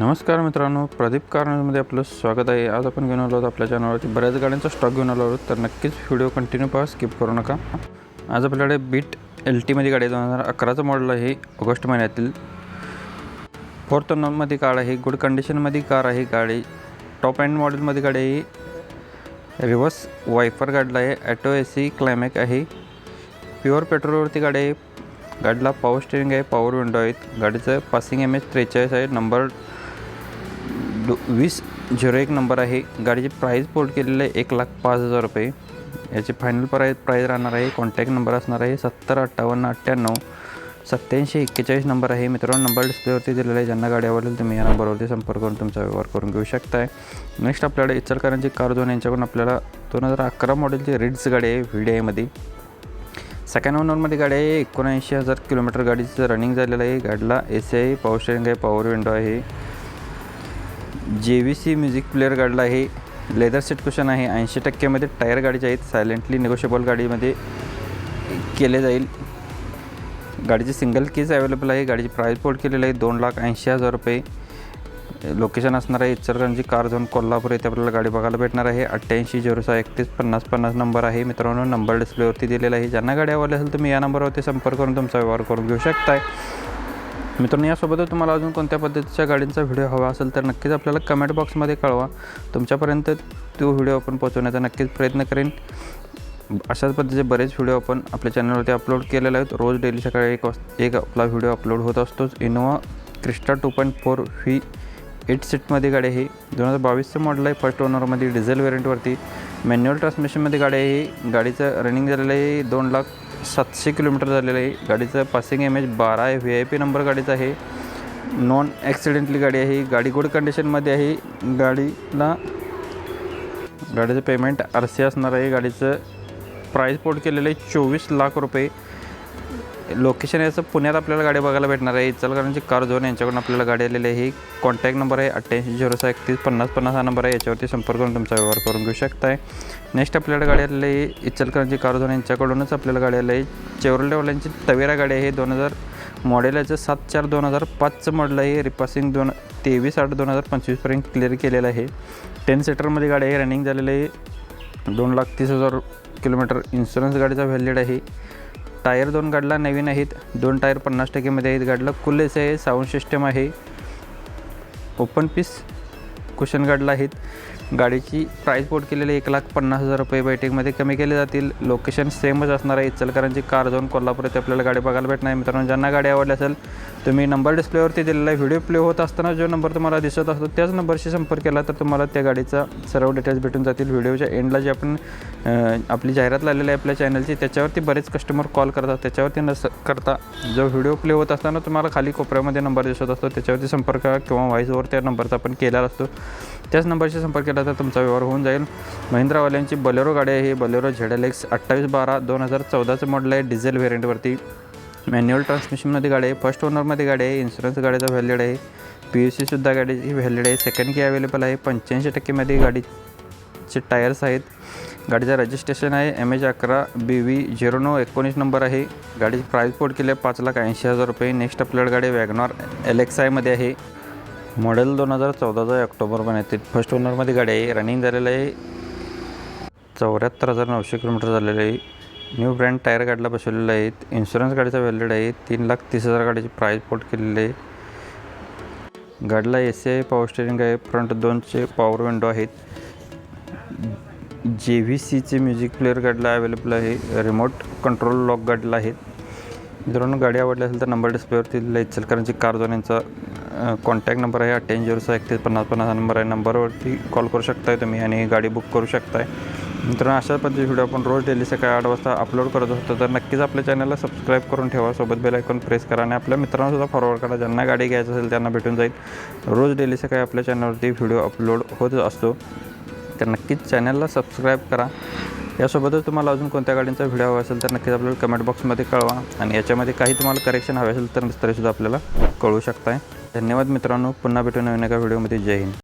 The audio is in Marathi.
नमस्कार मित्रांनो प्रदीप कारमध्ये आपलं स्वागत आहे. आज आपण घेऊन आलो आहोत आपल्या चॅनलवरती. बऱ्याच गाड्यांचा स्टॉक घेऊन आलो आहोत तर नक्कीच व्हिडिओ कंटिन्यू पहा स्किप करू नका. आज आपल्याकडे बीट एल टीमध्ये गाडी दोन हजार अकराचं मॉडेल आहे. ऑगस्ट महिन्यातील फोर्थ नॉनमध्ये कार आहे. गुड कंडिशनमध्ये कार आहे गाडी. टॉप अँड मॉडेलमध्ये गाडी आहे. रिव्हर्स वायफर गाडीला आहे. ॲटो ए सी क्लायमॅक आहे. प्युअर पेट्रोलवरती गाडी आहे. गाडीला पॉवर स्टेरिंग आहे. पॉवर विंडो आहेत. गाडीचं पासिंग एम एच त्रेचाळीस आहे. नंबर दो वीस झिरो एक नंबर आहे. गाडीचे प्राईज पोर्ट केलेलं आहे एक लाख पाच हजार रुपये. याची फायनल प्राईज प्राईज राहणार आहे कॉन्टॅक्ट नंबर असणार आहे सत्तर अठ्ठावन्न अठ्ठ्याण्णव सत्याऐंशी एक्केचाळीस नंबर आहे. मित्रांनो नंबर डिस्प्लेवरती दिलेला आहे. ज्यांना गाडी आवडेल तुम्ही या नंबरवरती संपर्क करून तुमचा व्यवहार करून घेऊ शकताय. नेक्स्ट आपल्याकडे इचलकरांची कार दोन यांच्याकडून आपल्याला दोन हजार अकरा मॉडेलची रिड्स गाडी आहे व्ही डी आयमध्ये सेकंड ओनरमध्ये गाडी आहे. एकोणऐंशी हजार किलोमीटर गाडीचं रनिंग झालेलं आहे. गाडीला ए सी आहे पॉवर स्टेरिंग आहे पॉवर विंडो आहे. J V C music player गाडीला आहे लेदर सीट कुशन आहे. ऐंशी टक्क्यामध्ये टायर गाडीचे आहेत. सायलेंटली निगोशिएबल गाडीमध्ये केले जाईल. गाडीची सिंगल केज अवेलेबल आहे. गाडीची प्राईस पोर्ट केलेली आहे. दोन लाख ऐंशी हजार रुपये. लोकेशन असणार आहे. इचलकरंजी कार झोन कोल्हापूर येथे आपल्याला गाडी बघायला भेटणार आहे. अठ्ठ्याऐंशी झिरो सहा एकतीस पन्नास पन्नास नंबर आहे. मित्रांनो नंबर डिस्प्लेवरती दिलेला आहे. ज्यांना गाडी आवडली असेल तुम्ही या नंबरवरती संपर्क करून तुमचा व्यवहार करून घेऊ शकताय. मित्रांनो यासोबतच तुम्हाला अजून कोणत्या पद्धतीच्या गाडींचा व्हिडिओ हवा असेल तर नक्कीच आपल्याला कमेंट बॉक्समध्ये कळवा. तुमच्यापर्यंत तो व्हिडिओ आपण पोहोचवण्याचा नक्कीच प्रयत्न करेन. अशाच पद्धतीचे बरेच व्हिडिओ आपण आपल्या चॅनलवरती अपलोड केलेले आहेत. रोज डेली सकाळी एक वाज एक आपला व्हिडिओ अपलोड होत असतोच. Innova Crysta two point four V eight सीटमध्ये गाडी आहे. दोन हजार बावीसचं मॉडल आहे. फर्स्ट ओनरमध्ये डिझेल व्हेरियंटवरती मॅन्युअल ट्रान्समिशनमध्ये गाडी आहे. गाडीचं रनिंग झालेलं आहे. दोन लाख सातशे किलोमीटर झालेलं आहे. गाडीचं पासिंग एम एच बारा आहे. व्ही आय पी नंबर गाडीचा आहे. नॉन ॲक्सिडेंटली गाडी आहे. गाडी गुड कंडिशनमध्ये आहे. गाडीला गाडीचं पेमेंट आर सी असणार आहे. गाडीचं प्राईस पोर्ट केलेलं आहे. चोवीस लाख रुपये. लोकेशन याचं पुण्यात आपल्याला गाडी बघायला भेटणार आहे. इचलकरांची कार झोन यांच्याकडून आपल्याला गाडी आलेली आहे. कॉन्टॅक्ट नंबर आहे अठ्ठ्याऐंशी झिरो सहा एकतीस पन्नास पन्नास. हा नंबर आहे. याच्यावरती संपर्क करून तुमचा व्यवहार करून घेऊ शकताय. नेक्स्ट आपल्याला गाडी आलेली आहे. इचलकरांची कार झोन यांच्याकडूनच आपल्याला गाडी आली आहे. चेवरलेवाल्यांची तवेरा गाडी आहे. दोन हजार मॉडेल याचं सात चार दोन हजार पाचचं मॉडेल आहे. रिपासिंग दोन तेवीस आठ दोन हजार पंचवीसपर्यंत क्लिअर केलेलं आहे. टेन सीटरमध्ये गाडी आहे. रनिंग झालेली आहे. दोन लाख तीस हजार किलोमीटर इन्शुरन्स गाडीचा व्हॅलिड आहे. टायर दोन गाडला नवीन आहेत. दोन टायर पन्नास टक्केमध्ये आहेत. गाडला कुल आहे साऊंड सिस्टम आहे. ओपन पीस कुशन गाडला आहेत. गाडीची प्राईस बोर्ड केलेली एक लाख पन्नास हजार रुपये बैठकमध्ये कमी केले जातील. लोकेशन सेमच असणार आहे इचलकरांची कार जाऊन कोल्हापूर येथे आपल्याला गाडी बघायला भेटणार आहे. मित्रांनो ज्यांना गाडी आवडली असेल तुम्ही नंबर डिस्प्लेवरती दिलेला व्हिडिओ प्ले होत असताना जो नंबर तुम्हाला दिसत असतो त्याच नंबरशी संपर्क केला तर तुम्हाला त्या गाडीचा सर्व डिटेल्स भेटून जातील. व्हिडिओच्या एंडला जे आपण आपली जाहिरात लावलेली आहे आपल्या चॅनलची त्याच्यावरती बरेच कस्टमर कॉल करतात. त्याच्यावरती नस करता जो व्हिडिओ प्ले होत असताना तुम्हाला खाली कोपऱ्यामध्ये नंबर दिसत असतो. त्याच्यावरती संपर्क किंवा व्हॉईसवर त्या नंबरचा आपण केलेला असतो. त्याच नंबरशी संपर्क केला तर तुमचा व्यवहार होऊन जाईल. महिंद्रावाल्यांची बलेरो गाडी आहे. बलेरो झेड एल एक्स अठ्ठावीस बारा दोन हजार चौदाचं मॉडल आहे. डिझेल व्हेरियंटवरती मॅन्युअल ट्रान्समिशनमध्ये गाडी आहे. फर्स्ट ओनरमध्ये गाडी आहे. इन्शुरन्स गाडीचा व्हॅलिड आहे. पी यू सीसुद्धा गाडीची व्हॅलिड आहे. सेकंड की अवेलेबल आहे. पंच्याऐंशी टक्केमध्ये गाडीचे टायर्स आहेत. गाडीचं रजिस्ट्रेशन आहे. एम एच अकरा बी व्ही झिरो नऊ एकोणीस नंबर आहे. गाडीची प्राईस पोर्ट केली आहे पाच लाख ऐंशी हजार रुपये. नेक्स्ट आपल्याकडे गाडी वॅगनॉर एल एक्स आयमध्ये आहे. मॉडेल दोन हजार चौदाचा आहे ऑक्टोबर फर्स्ट ओनरमध्ये गाडी आहे. रनिंग झालेलं आहे. चौऱ्याहत्तर हजार नऊशे किलोमीटर झालेलं आहे. न्यू ब्रँड टायर गाडीला बसवलेलं आहे. इन्शुरन्स गाडीचा व्हॅलिड आहे. तीन लाख तीस हजार गाडीची प्राईस पोर्ट केलेली आहे. गाडीला ए सी आहे पॉवर स्टेरिंग आहे. फ्रंट दोनचे पॉवर विंडो आहेत. जे व्ही सीचे म्युझिक प्लेअर गाडीला अवेलेबल आहे. रिमोट कंट्रोल लॉक गाडीला आहेत. मित्रांनो गाडी आवडली असेल तर नंबर डिस्प्लेवरती दिलेला आहे इचलकरांची कार जोन यांचा कॉन्टॅक्ट नंबर आहे अठ्ठ्याऐंशी झिरो सहा एकतीस पन्नास पन्नास हा नंबर आहे. नंबरवरती कॉल करू शकताय तुम्ही आणि गाडी बुक करू शकताय. मित्रांनो अशा पद्धतीचे व्हिडिओ आपण रोज डेली सकाळी आठ वाजता अपलोड करत असतो तर नक्कीच आपल्या चॅनलला सबस्क्राईब करून ठेवा. सोबत बेल आयकॉन प्रेस करा आणि आपल्या मित्रांनासुद्धा फॉरवर्ड करा. ज्यांना गाडी घ्यायची असेल त्यांना भेटून जाईल. रोज डेली सकाळी आपल्या चॅनलवरती व्हिडिओ अपलोड होत असतो. तर नक्कीच चॅनलला सबस्क्राईब करा. यासोबतच तुम्हाला अजून कोणत्या गाडींचा व्हिडिओ हवा असेल तर नक्कीच आपल्याला कमेंट बॉक्समध्ये कळवा. आणि याच्यामध्ये काही तुम्हाला करेक्शन हवे असेल तर तरीसुद्धा आपल्याला कळू शकताय. धन्यवाद मित्रांनो. पुन्हा भेटू नवीन एका व्हिडिओमध्ये. जय हिंद.